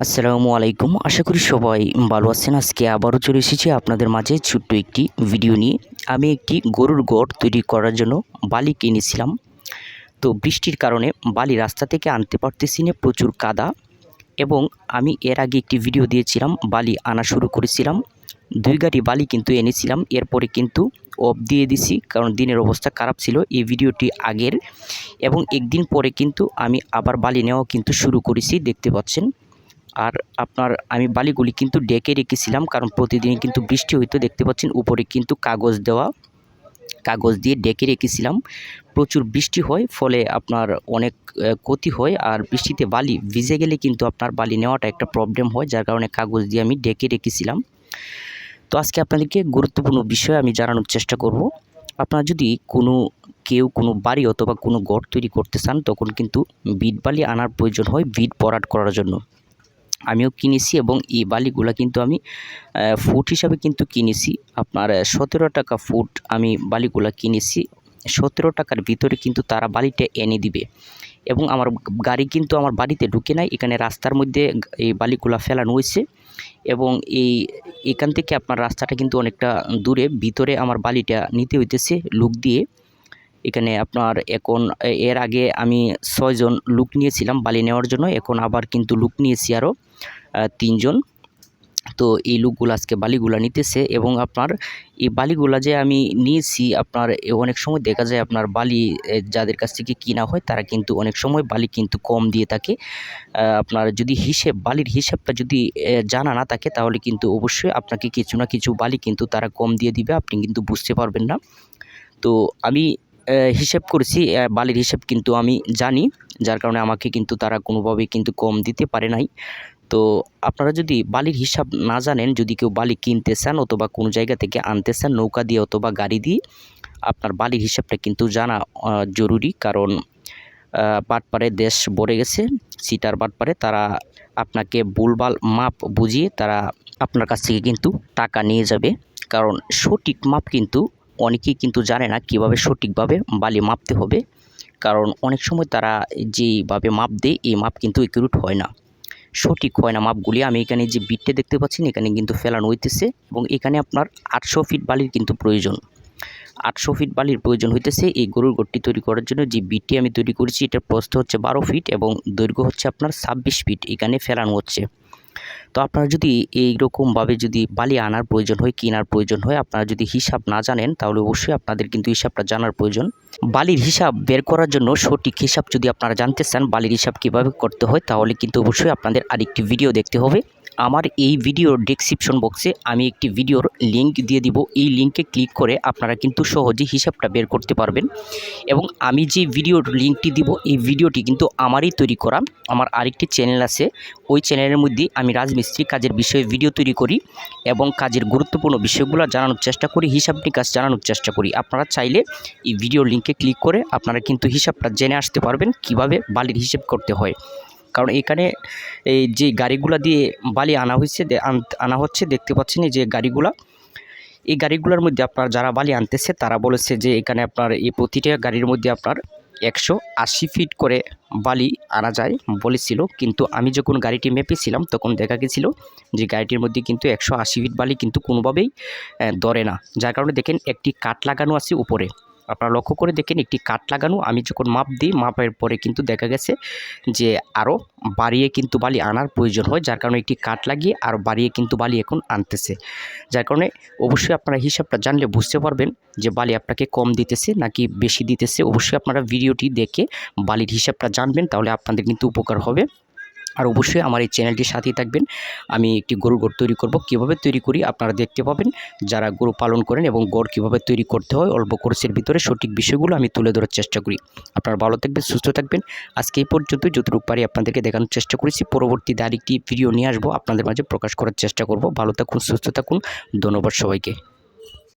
আসসালামু আলাইকুম। আশা করি সবাই ভালো আছেন। আজকে আবারও চলে এসেছি আপনাদের মাঝে ছোট্ট একটি ভিডিও নিয়ে। আমি একটি গরুর গড় তৈরি করার জন্য বালি কিনেছিলাম। তো বৃষ্টির কারণে বালি রাস্তা থেকে আনতে পারতেছি না, প্রচুর কাদা। এবং আমি এর আগে একটি ভিডিও দিয়েছিলাম, বালি আনা শুরু করেছিলাম। দুই গাড়ি বালি কিন্তু এনেছিলাম। এরপরে কিন্তু অফ দিয়ে দিছি, কারণ দিনের অবস্থা খারাপ ছিল এই ভিডিওটি আগের। এবং একদিন পরে কিন্তু আমি আবার বালি নেওয়া কিন্তু শুরু করেছি, দেখতে পাচ্ছেন। আর আপনার আমি বালিগুলি কিন্তু ডেকে রেখেছিলাম, কারণ প্রতিদিনই কিন্তু বৃষ্টি হইতো, দেখতে পাচ্ছেন উপরে কিন্তু কাগজ দেওয়া, কাগজ দিয়ে ডেকে রেখেছিলাম। প্রচুর বৃষ্টি হয়, ফলে আপনার অনেক ক্ষতি হয়, আর বৃষ্টিতে বালি ভিজে গেলে কিন্তু আপনার বালি নেওয়াটা একটা প্রবলেম হয়, যার কারণে কাগজ দিয়ে আমি ডেকে রেখেছিলাম। তো আজকে আপনাদেরকে গুরুত্বপূর্ণ বিষয় আমি জানানোর চেষ্টা করব। আপনারা যদি কোনো, কেউ কোনো বাড়ি অথবা কোনো ঘর তৈরি করতে চান, তখন কিন্তু বিট বালি আনার প্রয়োজন হয়, বিট পরাট করার জন্য। আমিও কিনেছি এবং এই বালিগুলা কিন্তু আমি ফুট হিসাবে কিন্তু কিনেছি। আপনার সতেরো টাকা ফুট আমি বালিগুলা কিনেছি। সতেরো টাকার ভিতরে কিন্তু তারা বালিটা এনে দিবে। এবং আমার গাড়ি কিন্তু আমার বাড়িতে ঢুকে নাই। এখানে রাস্তার মধ্যে এই বালিগুলা ফেলানো হয়েছে। এবং এই, এখান থেকে আপনার রাস্তাটা কিন্তু অনেকটা দূরে। ভিতরে আমার বালিটা নিতে হইতেছে লুক দিয়ে। এখানে আপনার এখন এর আগে আমি ছয়জন লুক নিয়েছিলাম বালি নেওয়ার জন্য, এখন আবার কিন্তু লুক নিয়েছি আরও তিনজন তো এই লুকগুলো আজকে বালিগুলা নিতেছে এবং আপনার এই বালিগুলা যে আমি নিয়েছি, আপনার অনেক সময় দেখা যায় আপনার বালি যাদের কাছ থেকে কিনা হয়, তারা কিন্তু অনেক সময় বালি কিন্তু কম দিয়ে থাকে। আপনার যদি হিসেব, বালির হিসেবটা যদি জানা না থাকে, তাহলে কিন্তু অবশ্যই আপনাকে কিছু না কিছু বালি কিন্তু তারা কম দিয়ে দিবে, আপনি কিন্তু বুঝতে পারবেন না। তো আমি হিসেব করেছি বালির হিসেব কিন্তু আমি জানি, যার কারণে আমাকে কিন্তু তারা কোনোভাবেই কিন্তু কম দিতে পারে নাই। তো আপনারা যদি বালির হিসাব না জানেন, যদি কেউ বালি কিনতে চান অথবা কোনো জায়গা থেকে আনতে চান, নৌকা দিয়ে অথবা গাড়ি দিয়ে, আপনার বালির হিসাবটা কিন্তু জানা জরুরি। কারণ বাটপারে দেশ ভরে গেছে, সিটার বাটপারে তারা আপনাকে ভুলভাল মাপ বুঝিয়ে তারা আপনার কাছ থেকে কিন্তু টাকা নিয়ে যাবে। কারণ সঠিক মাপ কিন্তু অনেকেই কিন্তু জানে না কীভাবে সঠিকভাবে বালি মাপতে হবে। কারণ অনেক সময় তারা যেইভাবে মাপ দেয়, এই মাপ কিন্তু একুরেট হয় না। সঠিক হয় না মাপগুলি। আমি এখানে যে বিটটা দেখতে পাচ্ছেন, এখানে কিন্তু ফেলানো হইতেছে এবং এখানে আপনার আটশো ফিট বালির কিন্তু প্রয়োজন। আটশো ফিট বালির প্রয়োজন হইতেছে এই গরুর গড়টি তৈরি করার জন্য। যে বিটটি আমি তৈরি করেছি, এটার প্রস্থ হচ্ছে বারো ফিট এবং দৈর্ঘ্য হচ্ছে আপনার ছাব্বিশ ফিট। এখানে ফেলানো হচ্ছে। তো আপনারা যদি এইরকমভাবে যদি বালি আনার প্রয়োজন হয়, কেনার প্রয়োজন হয়, আপনারা যদি হিসাব না জানেন, তাহলে অবশ্যই আপনাদের কিন্তু হিসাবটা জানার প্রয়োজন। বালির হিসাব বের করার জন্য সঠিক হিসাব যদি আপনারা জানতে চান, বালির হিসাব কীভাবে করতে হয়, তাহলে কিন্তু অবশ্যই আপনাদের আরেকটি ভিডিও দেখতে হবে। আমার এই ভিডিওর ডেসক্রিপশন বক্সে আমি একটি ভিডিওর লিংক দিয়ে দিব। এই লিংকে ক্লিক করে আপনারা কিন্তু সহজেই হিসাবটা বের করতে পারবেন। এবং আমি যে ভিডিওর লিংকটি দিব, এই ভিডিওটি কিন্তু আমারই তৈরি করা। আমার আরেকটি চ্যানেল আছে, ওই চ্যানেলের মধ্যে আমি রাজমিস্ত্রি কাজের বিষয়ে ভিডিও তৈরি করি এবং কাজের গুরুত্বপূর্ণ বিষয়গুলো জানানোর চেষ্টা করি, হিসাব নিকাশ জানানোর চেষ্টা করি। আপনারা চাইলে এই ভিডিও লিংকে ক্লিক করে আপনারা কিন্তু হিসাবটা জেনে আসতে পারবেন, কীভাবে বালির হিসাব করতে হয়। কারণ এখানে এই যে গাড়িগুলা দিয়ে বালি আনা হয়েছে আন- হচ্ছে, দেখতে পাচ্ছেন যে গাড়িগুলা। এই গাড়িগুলোর মধ্যে আপনার যারা বালি আনতেছে, তারা বলেছে যে এখানে আপনার এই প্রতিটা গাড়ির মধ্যে আপনার একশো আশি ফিট করে বালি আনা যায় বলেছিল। কিন্তু আমি যখন গাড়িটি মেপেছিলাম, তখন দেখা গেছিল যে গাড়িটির মধ্যে কিন্তু একশো আশি ফিট বালি কিন্তু কোনোভাবেই ধরে না। যার কারণে দেখেন একটি কাঠ লাগানো আছে উপরে। আপনারা লক্ষ্য করে দেখেন, একটি কাঠ লাগানো। আমি যখন মাপ দিই, মাপের পরে কিন্তু দেখা গেছে যে আরও বাড়িয়ে কিন্তু বালি আনার প্রয়োজন হয়। যার কারণে একটি কাঠ লাগিয়ে আরও বাড়িয়ে কিন্তু বালি এখন আনতেছে। যার কারণে অবশ্যই আপনারা হিসাবটা জানলে বুঝতে পারবেন যে বালি আপনাকে কম দিতেছে নাকি বেশি দিতেছে। অবশ্যই আপনারা ভিডিওটি দেখে বালির হিসাবটা জানবেন, তাহলে আপনাদের কিন্তু উপকার হবে। আর অবশ্যই আমার এই চ্যানেলটির সাথেই থাকবেন। আমি একটি গরুর গড় তৈরি করব। কীভাবে তৈরি করি আপনারা দেখতে পাবেন। যারা গরু পালন করেন এবং গড় কীভাবে তৈরি করতে হয়, অল্প কোর্সের ভিতরে সঠিক বিষয়গুলো আমি তুলে ধরার চেষ্টা করি। আপনারা ভালো থাকবেন, সুস্থ থাকবেন। আজকে এই পর্যন্ত যতটুকু পারি আপনাদেরকে দেখানোর চেষ্টা করেছি। পরবর্তীতে আরেকটি ভিডিও নিয়ে আসব। আপনাদের মাঝে প্রকাশ করার চেষ্টা করব। ভালো থাকুন, সুস্থ থাকুন। ধন্যবাদ সবাইকে।